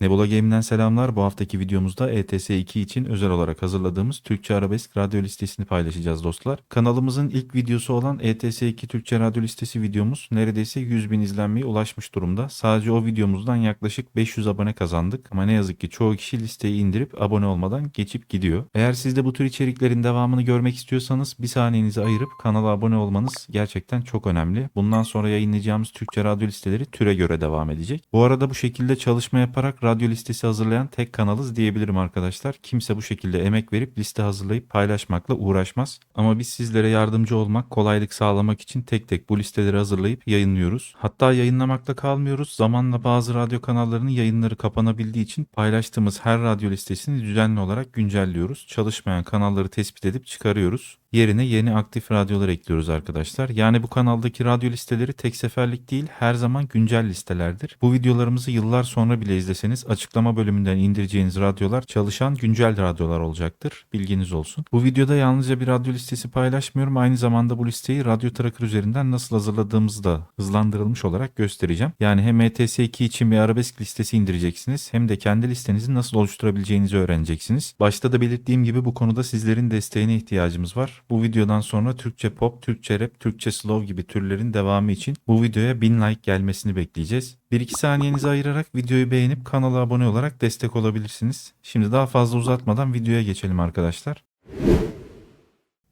Nebula Game'den selamlar. Bu haftaki videomuzda ETS 2 için özel olarak hazırladığımız Türkçe Arabesk radyo listesini paylaşacağız dostlar. Kanalımızın ilk videosu olan ETS 2 Türkçe radyo listesi videomuz neredeyse 100 bin izlenmeye ulaşmış durumda. Sadece o videomuzdan yaklaşık 500 abone kazandık. Ama ne yazık ki çoğu kişi listeyi indirip abone olmadan geçip gidiyor. Eğer siz de bu tür içeriklerin devamını görmek istiyorsanız bir saniyenizi ayırıp kanala abone olmanız gerçekten çok önemli. Bundan sonra yayınlayacağımız Türkçe radyo listeleri türe göre devam edecek. Bu arada bu şekilde çalışma yaparak radyo listesi hazırlayan tek kanalız diyebilirim arkadaşlar. Kimse bu şekilde emek verip liste hazırlayıp paylaşmakla uğraşmaz. Ama biz sizlere yardımcı olmak, kolaylık sağlamak için tek tek bu listeleri hazırlayıp yayınlıyoruz. Hatta yayınlamakla kalmıyoruz. Zamanla bazı radyo kanallarının yayınları kapanabildiği için paylaştığımız her radyo listesini düzenli olarak güncelliyoruz. Çalışmayan kanalları tespit edip çıkarıyoruz. Yerine yeni aktif radyolar ekliyoruz arkadaşlar. Yani bu kanaldaki radyo listeleri tek seferlik değil her zaman güncel listelerdir. Bu videolarımızı yıllar sonra bile izleseniz açıklama bölümünden indireceğiniz radyolar çalışan güncel radyolar olacaktır. Bilginiz olsun. Bu videoda yalnızca bir radyo listesi paylaşmıyorum. Aynı zamanda bu listeyi Radyo Tracker üzerinden nasıl hazırladığımızı da hızlandırılmış olarak göstereceğim. Yani hem ETS2 için bir arabesk listesi indireceksiniz hem de kendi listenizi nasıl oluşturabileceğinizi öğreneceksiniz. Başta da belirttiğim gibi bu konuda sizlerin desteğine ihtiyacımız var. Bu videodan sonra Türkçe pop, Türkçe rap, Türkçe slow gibi türlerin devamı için bu videoya 1000 like gelmesini bekleyeceğiz. 1-2 saniyenizi ayırarak videoyu beğenip kanala abone olarak destek olabilirsiniz. Şimdi daha fazla uzatmadan videoya geçelim arkadaşlar.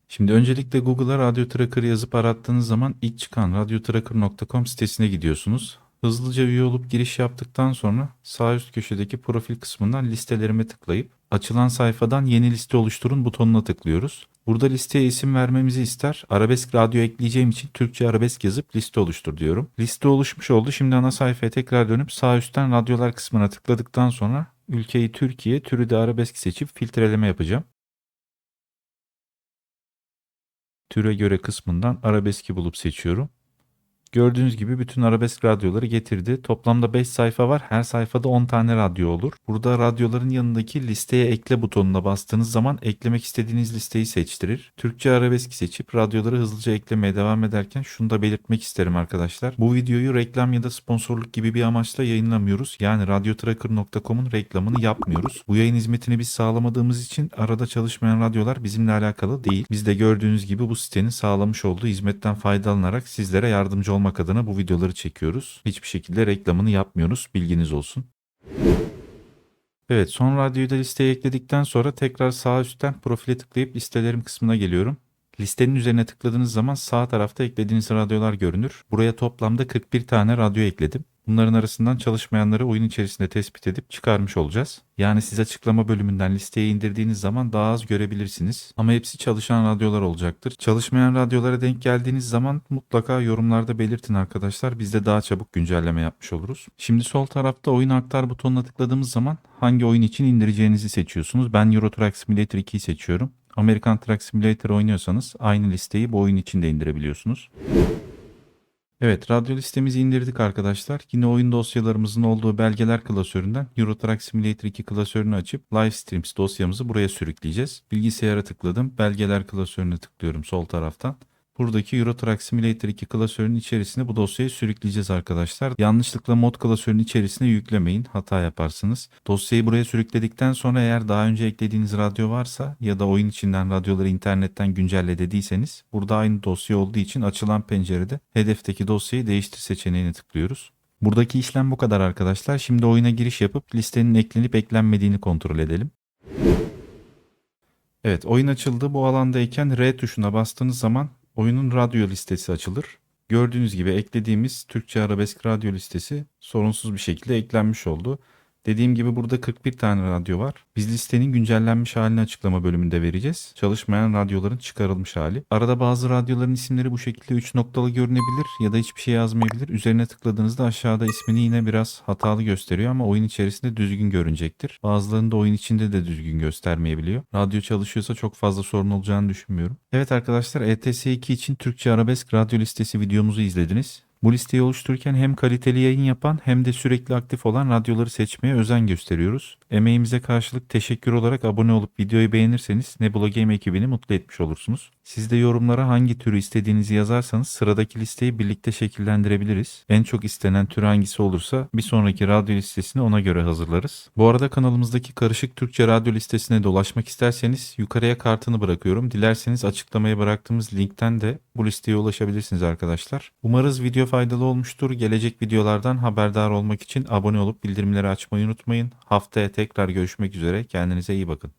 Şimdi öncelikle Google'a Radyo Tracker yazıp arattığınız zaman ilk çıkan radyotracker.com sitesine gidiyorsunuz. Hızlıca üye olup giriş yaptıktan sonra sağ üst köşedeki profil kısmından listelerime tıklayıp açılan sayfadan yeni liste oluşturun butonuna tıklıyoruz. Burada listeye isim vermemizi ister. Arabesk radyo ekleyeceğim için Türkçe arabesk yazıp liste oluştur diyorum. Liste oluşmuş oldu. Şimdi ana sayfaya tekrar dönüp sağ üstten radyolar kısmına tıkladıktan sonra ülkeyi Türkiye, türü de arabesk seçip filtreleme yapacağım. Türe göre kısmından arabeski bulup seçiyorum. Gördüğünüz gibi bütün arabesk radyoları getirdi. Toplamda 5 sayfa var. Her sayfada 10 tane radyo olur. Burada radyoların yanındaki listeye ekle butonuna bastığınız zaman eklemek istediğiniz listeyi seçtirir. Türkçe arabesk seçip radyoları hızlıca eklemeye devam ederken şunu da belirtmek isterim arkadaşlar. Bu videoyu reklam ya da sponsorluk gibi bir amaçla yayınlamıyoruz. Yani radyotracker.com'un reklamını yapmıyoruz. Bu yayın hizmetini biz sağlamadığımız için arada çalışmayan radyolar bizimle alakalı değil. Biz de gördüğünüz gibi bu sitenin sağlamış olduğu hizmetten faydalanarak sizlere yardımcı olmak adına bu videoları çekiyoruz. Hiçbir şekilde reklamını yapmıyoruz. Bilginiz olsun. Evet son radyoyu da listeye ekledikten sonra tekrar sağ üstten profile tıklayıp listelerim kısmına geliyorum. Listenin üzerine tıkladığınız zaman sağ tarafta eklediğiniz radyolar görünür. Buraya toplamda 41 tane radyo ekledim. Bunların arasından çalışmayanları oyun içerisinde tespit edip çıkarmış olacağız. Yani siz açıklama bölümünden listeye indirdiğiniz zaman daha az görebilirsiniz. Ama hepsi çalışan radyolar olacaktır. Çalışmayan radyolara denk geldiğiniz zaman mutlaka yorumlarda belirtin arkadaşlar. Biz de daha çabuk güncelleme yapmış oluruz. Şimdi sol tarafta oyun aktar butonuna tıkladığımız zaman hangi oyun için indireceğinizi seçiyorsunuz. Ben Euro Truck Simulator 2'yi seçiyorum. American Truck Simulator oynuyorsanız aynı listeyi bu oyun için de indirebiliyorsunuz. Evet, radyo listemizi indirdik arkadaşlar. Yine oyun dosyalarımızın olduğu belgeler klasöründen Euro Truck Simulator 2 klasörünü açıp Live Streams dosyamızı buraya sürükleyeceğiz. Bilgisayara tıkladım. Belgeler klasörüne tıklıyorum sol taraftan. Buradaki Euro Simulator 2 klasörünün içerisine bu dosyayı sürükleyeceğiz arkadaşlar. Yanlışlıkla mod klasörünün içerisine yüklemeyin. Hata yaparsınız. Dosyayı buraya sürükledikten sonra eğer daha önce eklediğiniz radyo varsa ya da oyun içinden radyoları internetten güncelle dediyseniz burada aynı dosya olduğu için açılan pencerede hedefteki dosyayı değiştir seçeneğine tıklıyoruz. Buradaki işlem bu kadar arkadaşlar. Şimdi oyuna giriş yapıp listenin eklenip eklenmediğini kontrol edelim. Evet oyun açıldı. Bu alandayken R tuşuna bastığınız zaman oyunun radyo listesi açılır. Gördüğünüz gibi eklediğimiz Türkçe arabesk radyo listesi sorunsuz bir şekilde eklenmiş oldu. Dediğim gibi burada 41 tane radyo var. Biz listenin güncellenmiş halini açıklama bölümünde vereceğiz. Çalışmayan radyoların çıkarılmış hali. Arada bazı radyoların isimleri bu şekilde 3 noktalı görünebilir ya da hiçbir şey yazmayabilir. Üzerine tıkladığınızda aşağıda ismini yine biraz hatalı gösteriyor ama oyun içerisinde düzgün görünecektir. Bazılarında oyun içinde de düzgün göstermeyebiliyor. Radyo çalışıyorsa çok fazla sorun olacağını düşünmüyorum. Evet arkadaşlar ETS2 için Türkçe arabesk radyo listesi videomuzu izlediniz. Bu listeyi oluştururken hem kaliteli yayın yapan hem de sürekli aktif olan radyoları seçmeye özen gösteriyoruz. Emeğimize karşılık teşekkür olarak abone olup videoyu beğenirseniz Nebula Game ekibini mutlu etmiş olursunuz. Siz de yorumlara hangi türü istediğinizi yazarsanız sıradaki listeyi birlikte şekillendirebiliriz. En çok istenen tür hangisi olursa bir sonraki radyo listesini ona göre hazırlarız. Bu arada kanalımızdaki karışık Türkçe radyo listesine dolaşmak isterseniz yukarıya kartını bırakıyorum. Dilerseniz açıklamaya bıraktığımız linkten de bu listeye ulaşabilirsiniz arkadaşlar. Umarız video faydalı olmuştur. Gelecek videolardan haberdar olmak için abone olup bildirimleri açmayı unutmayın. Haftaya tekrar görüşmek üzere. Kendinize iyi bakın.